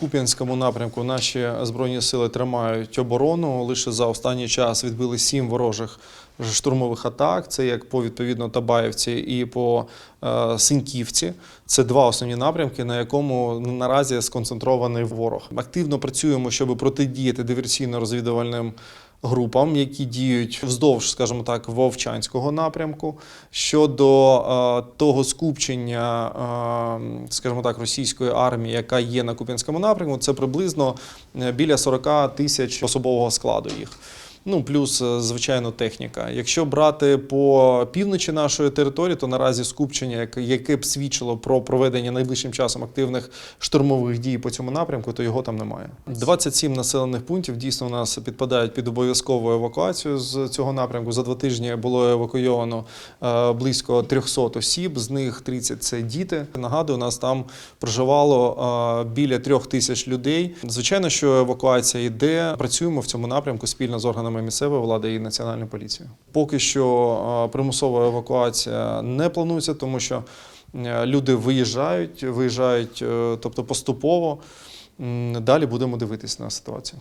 Куп'янському напрямку наші збройні сили тримають оборону. Лише за останній час відбили сім ворожих штурмових атак. Це як по відповідно Табаївці і по е, Синьківці. Це два основні напрямки, на якому наразі сконцентрований ворог. Активно працюємо, щоб протидіяти диверсійно-розвідувальним групам, які діють вздовж, скажімо так, Вовчанського напрямку. Щодо е, того скупчення, е, скажімо так, російської армії, яка є на Куп'янському напрямку, це приблизно е, біля 40 тисяч особового складу їх. Ну, плюс, е, звичайно, техніка. Якщо брати по півночі нашої території, то наразі скупчення, яке- б свідчило про проведення найближчим часом активних штурмових дій по цьому напрямку, то його там немає. 27 населених пунктів дійсно у нас підпадають під обов'язкову евакуацію з цього напрямку. За два тижні було евакуйовано е, близько 300 осіб, з них 30 – це діти. Нагадую, у нас там проживало е, біля трьох тисяч людей. Звичайно, що евакуація йде. Працюємо в цьому напрямку спільно з органами місцевої влади і національною поліцією. Поки що примусова евакуація не планується, тому що е, люди виїжджають, виїжджають, е, тобто поступово. Далі будемо дивитися на ситуацію.